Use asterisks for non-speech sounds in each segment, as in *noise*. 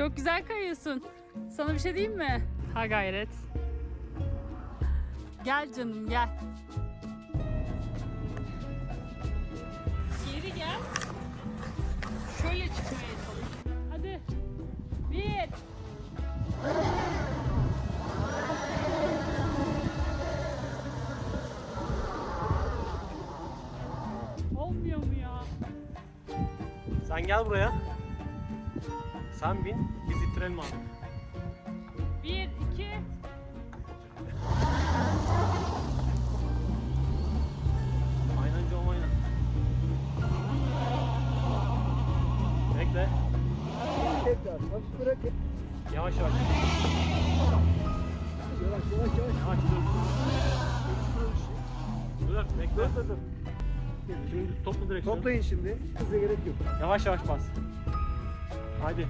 Çok güzel kayıyorsun. Sana bir şey diyeyim mi? Ha gayret. Gel canım gel. Geri gel. Şöyle çıkmaya çalış. Hadi. Bir. Olmuyor mu ya? Sen gel buraya. Sen bin, biz ittirelim abi. Bir, iki. Aynen John aynen. Bekle. Tekrar hafif bırak. Yavaş yavaş. Yavaş yavaş yavaş. Yavaş dur. Dur bekle. Dur dur dur. Şimdi topla direksiyonu. Toplayın şimdi. Hızlı gerek yok. Yavaş yavaş bas. Hadi.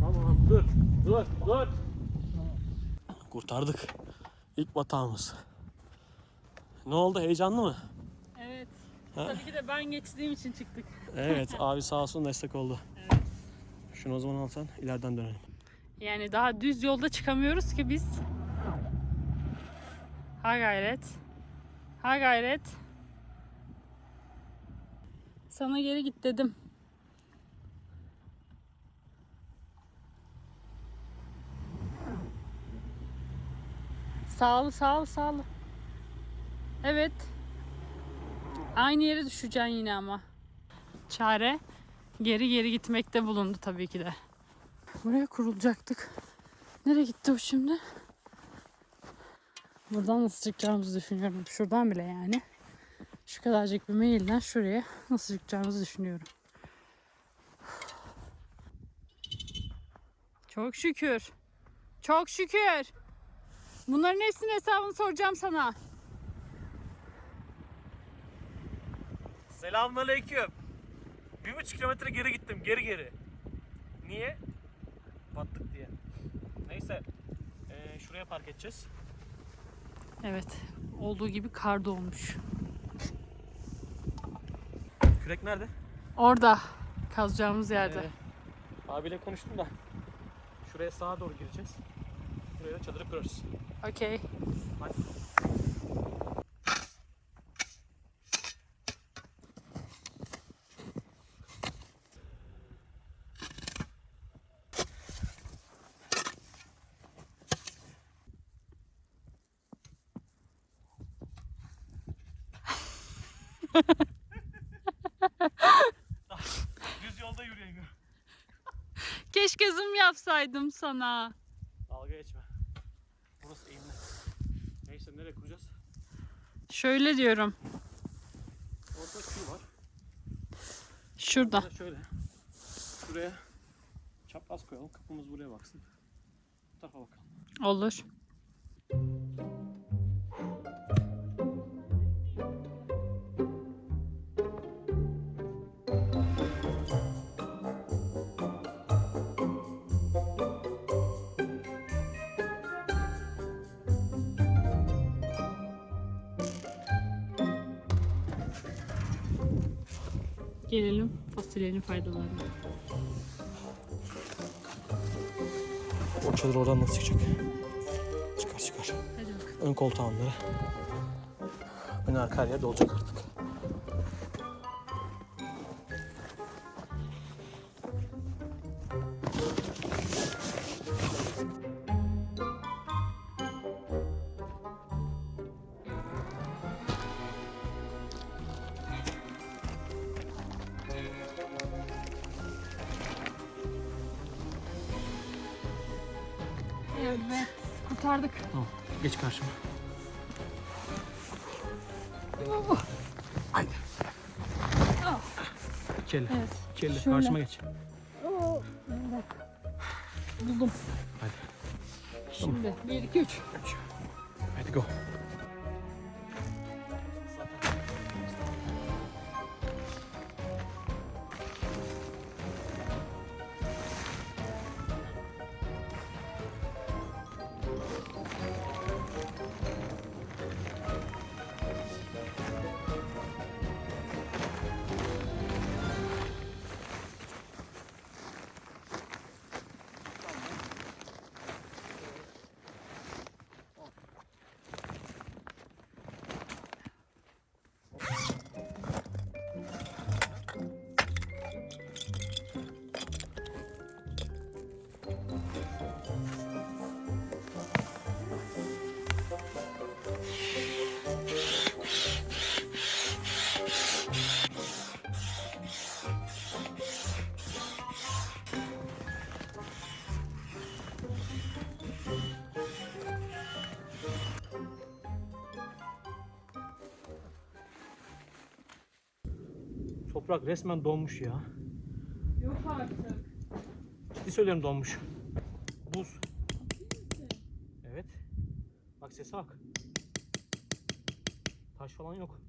Tamam dur. Dur dur. Kurtardık. İlk batağımız. Ne oldu heyecanlı mı? Evet. Ha? Tabii ki de ben geçtiğim için çıktık. Evet *laughs* abi sağ olsun destek oldu. Evet. Şunu o zaman alsan ileriden dönelim. Yani daha düz yolda çıkamıyoruz ki biz. Ha gayret. Ha gayret. Sana geri git dedim. Sağlı sağlı sağlı. Evet. Aynı yere düşeceksin yine ama. Çare geri geri gitmekte bulundu tabii ki de. Buraya kurulacaktık. Nereye gitti o şimdi? Buradan nasıl çıkacağımızı düşünüyorum. Şuradan bile yani. Şu kadarcık bir meyilden şuraya nasıl çıkacağımızı düşünüyorum. Çok şükür. Çok şükür. Bunların hepsinin hesabını soracağım sana. Selamünaleyküm. Bir buçuk kilometre geri gittim. Geri geri. Niye? Battık diye. Neyse. Ee, şuraya park edeceğiz. Evet. Olduğu gibi kar dolmuş. Kürek nerede? Orada. Kazacağımız yerde. Ee, abiyle konuştum da. Şuraya sağa doğru gireceğiz. Buraya da çadırı kurarız. Okey. Hadi. Düz yolda yürüyen Keşke zoom yapsaydım sana. Dalga geçme. Burası eğimli. Neyse nereye kuracağız? Şöyle diyorum. Orada şu var. Şurada. Burada şöyle. Şuraya çapraz koyalım. Kapımız buraya baksın. Bu tarafa bakalım. Olur. Gelelim fasulyenin faydalarına. O çadır oradan nasıl çıkacak? Çıkar çıkar. Hadi bakalım. Ön koltuğu onları. Ön arka her yer dolacak artık. Kurtardık. Tamam. Geç karşıma. Haydi. İki elle. Evet. İki elle. Şöyle. Karşıma geç. Buldum. Hadi. Şimdi 1 2 3. Hadi go. Toprak resmen donmuş ya. Yok artık. Ciddi söylüyorum donmuş. Buz. Evet. Bak sese bak. Taş falan yok.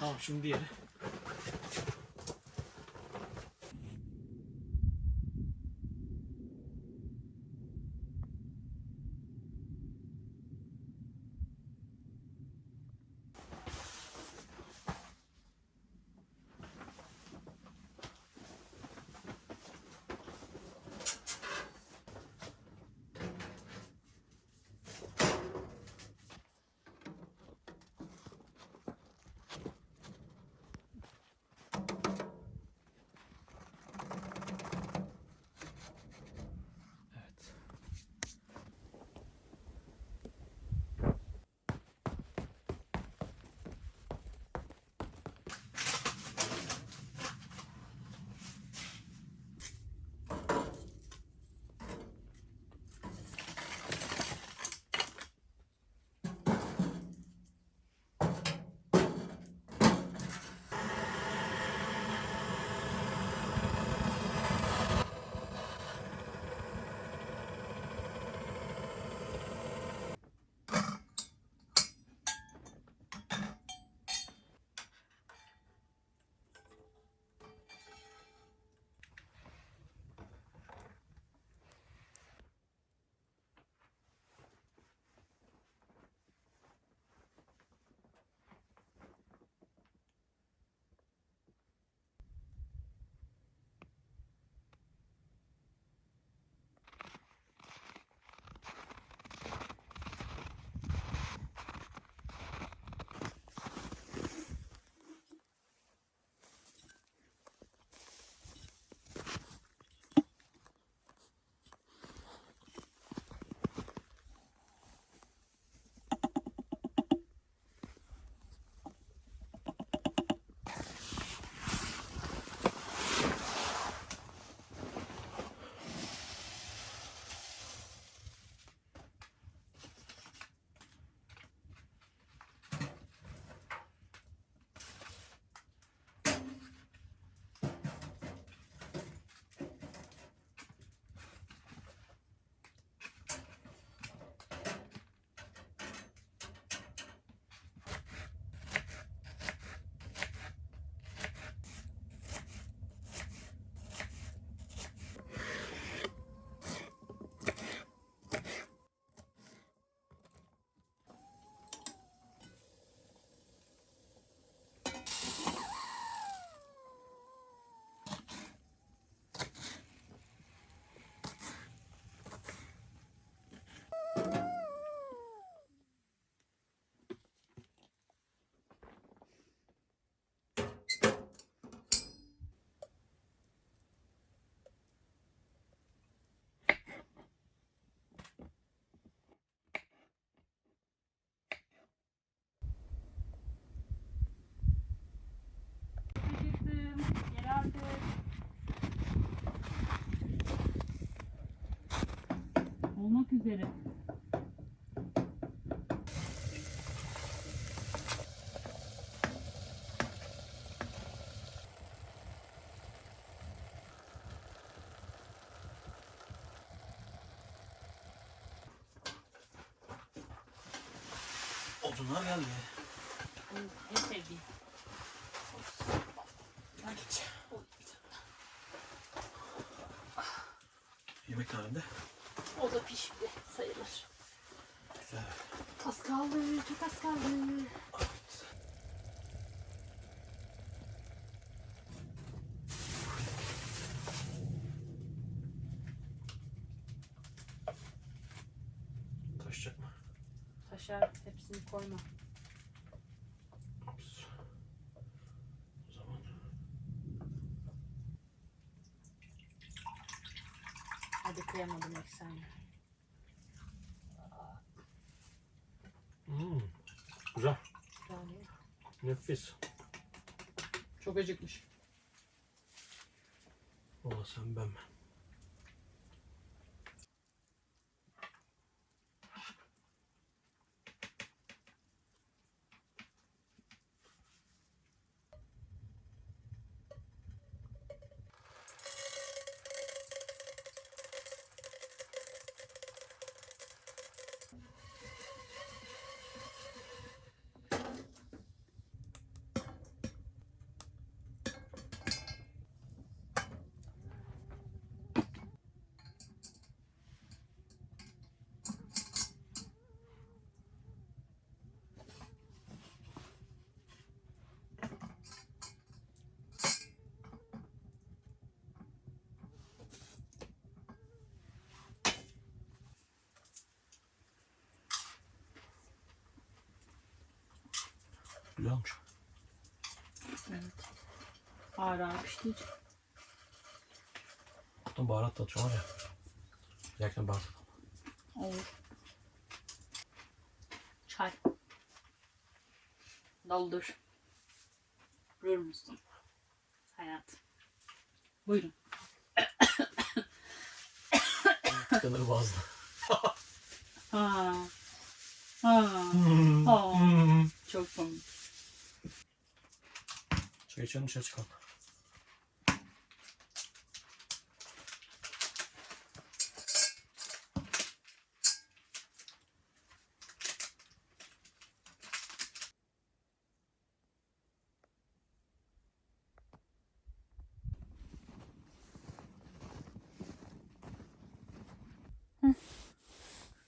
Daha süper. Tamam Üzere. Odunlar geldi. En sevdiğim. Yemek halinde. O da pişti sayılır. Güzel. Az kaldı, çok az kaldı. Evet. Taşacak mı? Taşar, hepsini koyma. Nefis. çok acıkmış. Valla sen ben mi? Güzel olmuş. Evet. Ağır ağır pişti hiç. Kutum baharat da atıyorlar ya. Yerken baharat Olur. Çay. Doldur. Durur musun? Hayat. Buyurun. tıkanır bazı. *laughs* Ha. Ha. Ha. Çok komik. İçelim dışarı çıkalım.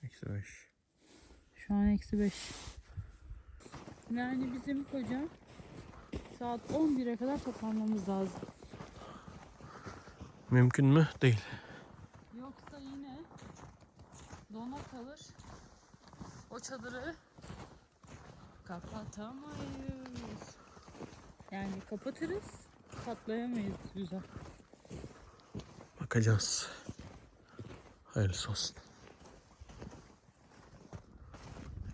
Eksi beş. Şu an eksi 5. Yani bizim koca saat 11'e kadar toparlamamız lazım. Mümkün mü? Değil. Yoksa yine dona kalır. O çadırı kapatamayız. Yani kapatırız, patlayamayız güzel. Bakacağız. Hayırlısı olsun.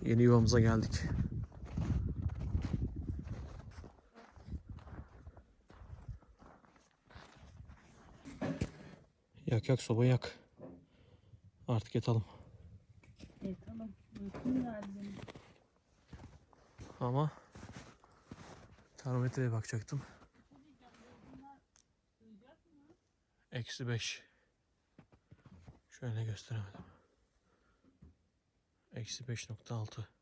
Yeni yuvamıza geldik. Yak yak soba yak. Artık yatalım. E, yatalım. Uykum geldi. Ama termometreye bakacaktım. Eksi 5. Şöyle gösteremedim. Eksi 5.6.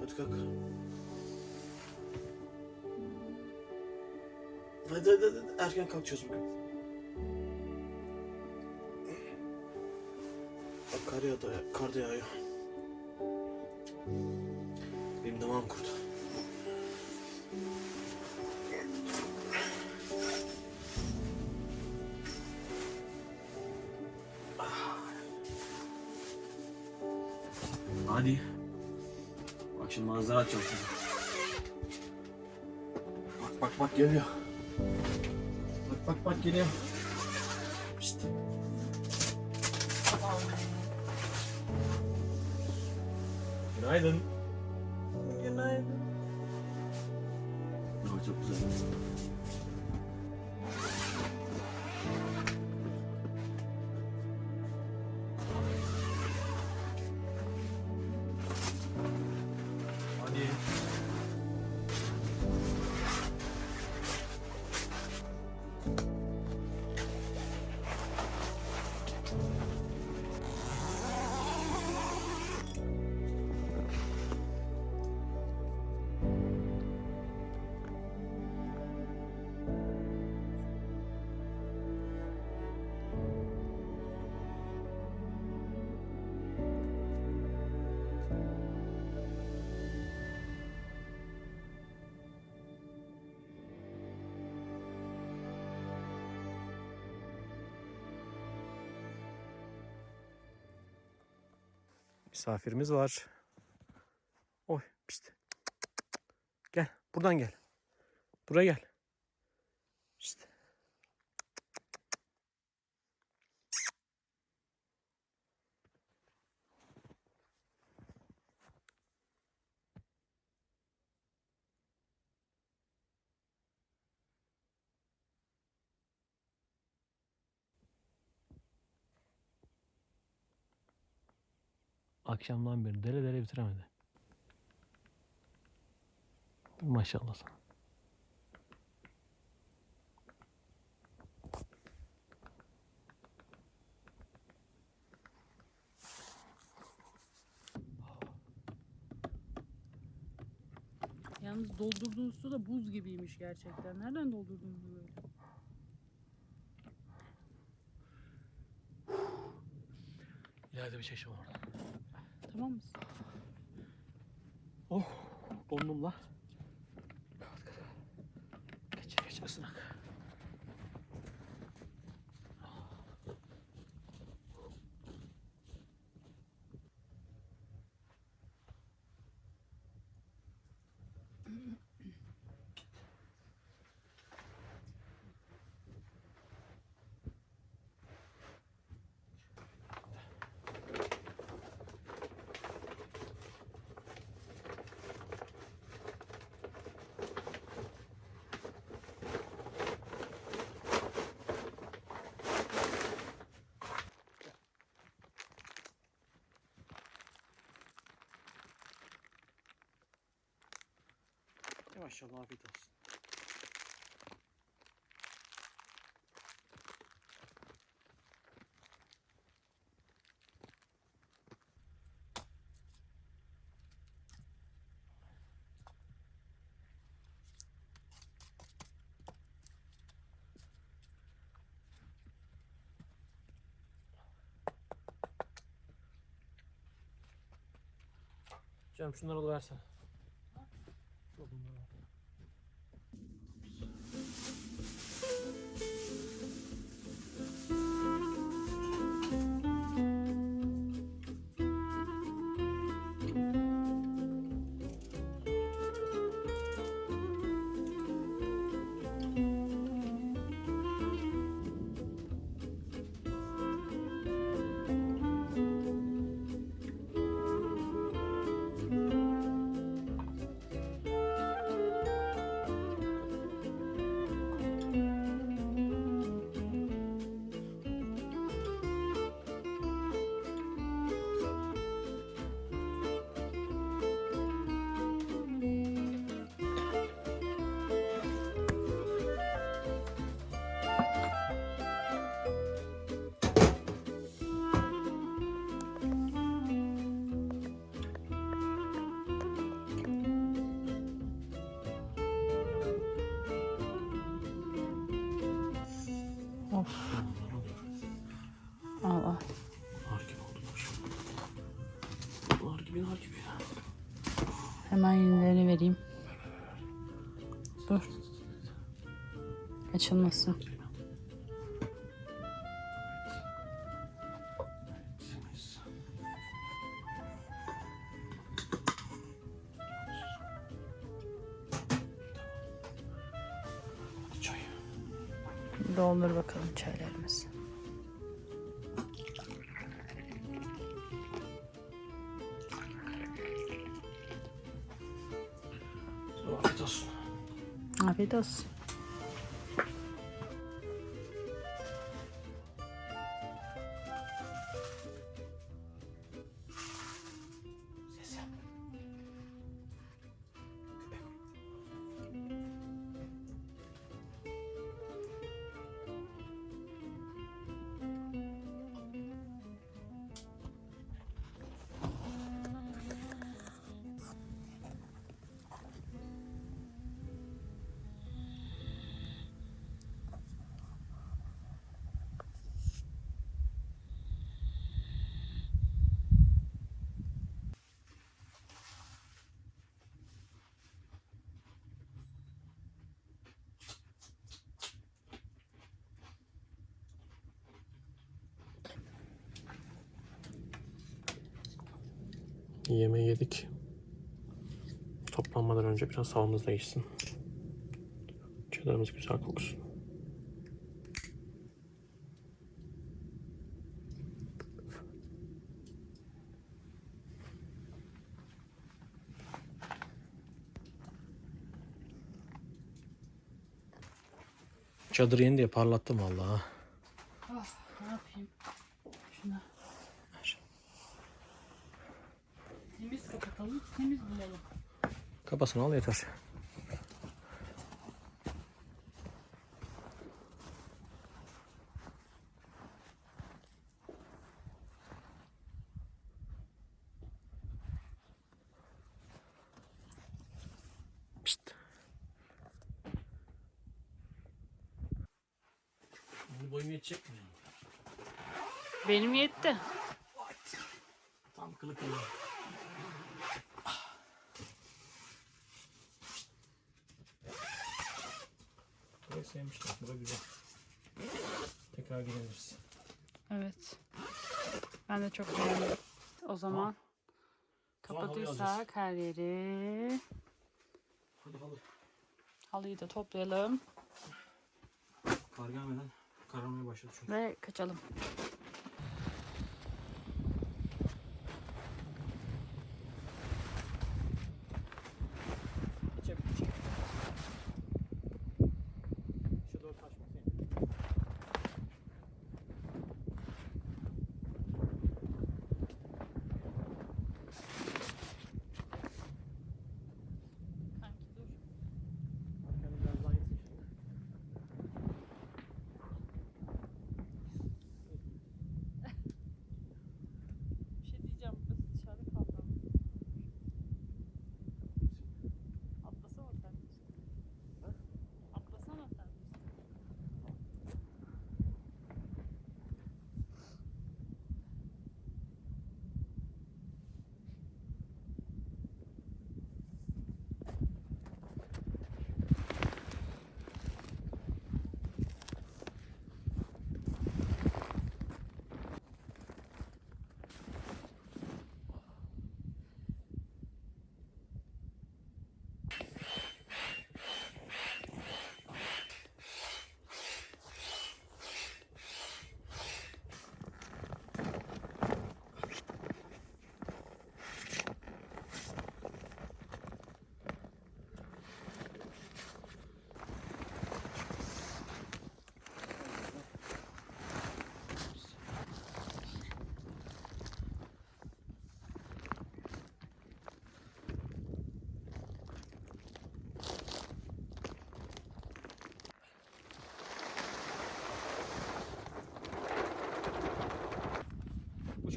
Hadi kalk. Hadi hadi hadi. Erken kalkacağız bugün. Bak kar yağdı, kar da yağıyor. Benim damağım kurdu. Manzara açacağım sana. Bak bak bak geliyor. Bak bak bak geliyor. Günaydın. Günaydın. Misafirimiz var. Oy pişt. Gel buradan gel. Buraya gel. İşte. Akşamdan beri dele dele bitiremedi. Maşallah sana. Yalnız doldurduğun su da buz gibiymiş gerçekten. Nereden doldurdun bunu böyle? İleride bir çeşme var. Tamam mısın? Oh, dondum la. Geç geç ısınak. Maşallah afiyet olsun. Canım şunları alıversene. Yok Hemen yenilerini vereyim. Dur. Açılmasın. Doldur bakalım çaylarımızı. Afiyet Yemeği yedik. Toplanmadan önce biraz havamız değişsin. Çadırımız güzel kokusun. Çadır yeni diye parlattım valla. Ne yapayım? Şuna. Temiz kapatalım, temiz bulalım. Kafasını al yeter. Pişt. Bu boyum yetecek mi? Benim yetti. Tam kılı kılı. Sevmiştim. Bura güzel. Tekrar geliriz. Evet. Ben de çok beğendim. O zaman Tamam, kapatırsak her yeri. Hadi hadi. Halıyı da toplayalım Kar gelmeden kararmaya başladı çünkü. ve kaçalım.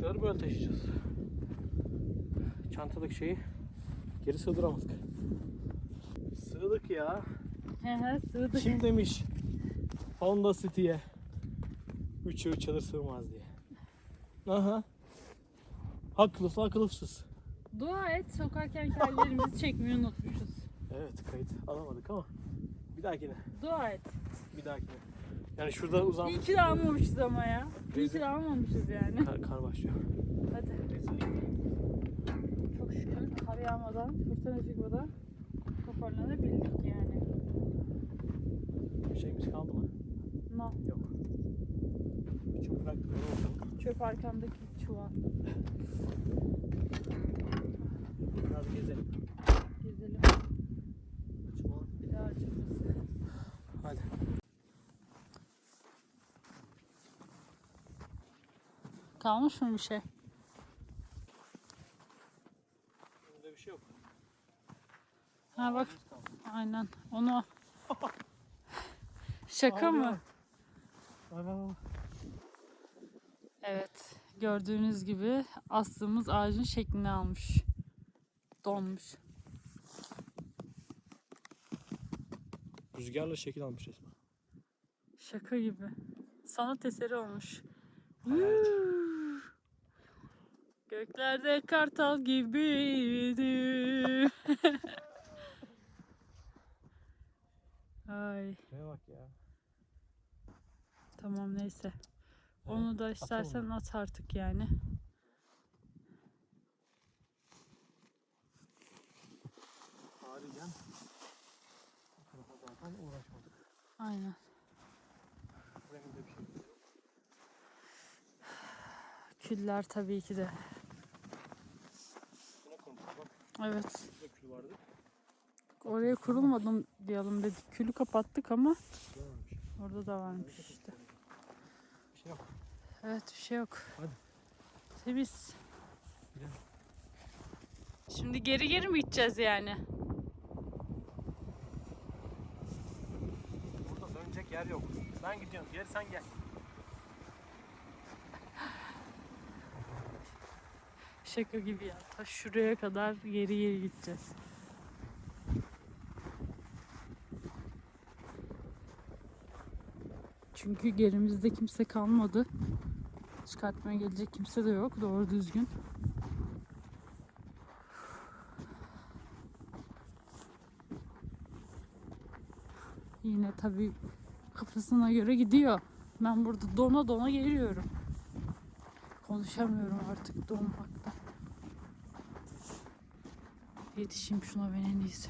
Çadırı böyle taşıyacağız. Çantadaki şeyi geri sığdıramadık. Sığdık ya. He he sığdı. Kim demiş Honda City'ye 3'e 3 çadır sığmaz diye. Aha. Haklısı akılsız. Dua et sokarken kellerimizi *laughs* çekmeyi unutmuşuz. Evet kayıt alamadık ama bir dahakine. Dua et. Bir dahakine. Yani şurada uzan İyi ki de almamışız ama ya. İyi ki de almamışız yani. kar, kar başlıyor. Hadi. Çok şükür kar yağmadan, fırtına çıkmadan toparlanabildik yani. Bir şeyimiz kaldı mı? Al. Yok. Çok bıraktık onu. Çöp arkamdaki çuval. Biraz. Gezelim. Çuval. Bir daha açılmasın. Hadi. Kalmış mı bir şey? Burada bir şey yok. Ha bak aynen onu. *laughs* Şaka mı? Ana. Evet. Gördüğünüz gibi astığımız ağacın şeklini almış. Donmuş. Rüzgarla şekil almış resmen. Şaka gibi. Sanat eseri olmuş. Evet. Göklerde kartal gibiydi. *laughs* Ay Şuraya bak ya. tamam neyse. Onu da istersen at artık yani. Tarafa zaten uğraşmadık. Aynen. Bir şey. Küller tabii ki de. Evet. Burada kül vardı. Oraya kurulmadım diyelim dedik. Külü kapattık ama orada da varmış işte. Bir şey yok. Evet bir şey yok. Hadi. Temiz. Gidelim. Şimdi geri geri mi gideceğiz yani? Burada dönecek yer yok. Ben gidiyorum. Gel sen gel. Şaka gibi ya. Ta şuraya kadar geri geri gideceğiz. Çünkü gerimizde kimse kalmadı. Çıkartmaya gelecek kimse de yok doğru düzgün. Yine tabii kafasına göre gidiyor. Ben burada dona dona geliyorum. Konuşamıyorum artık donmaktan. Yetişeyim şuna ben en iyisi.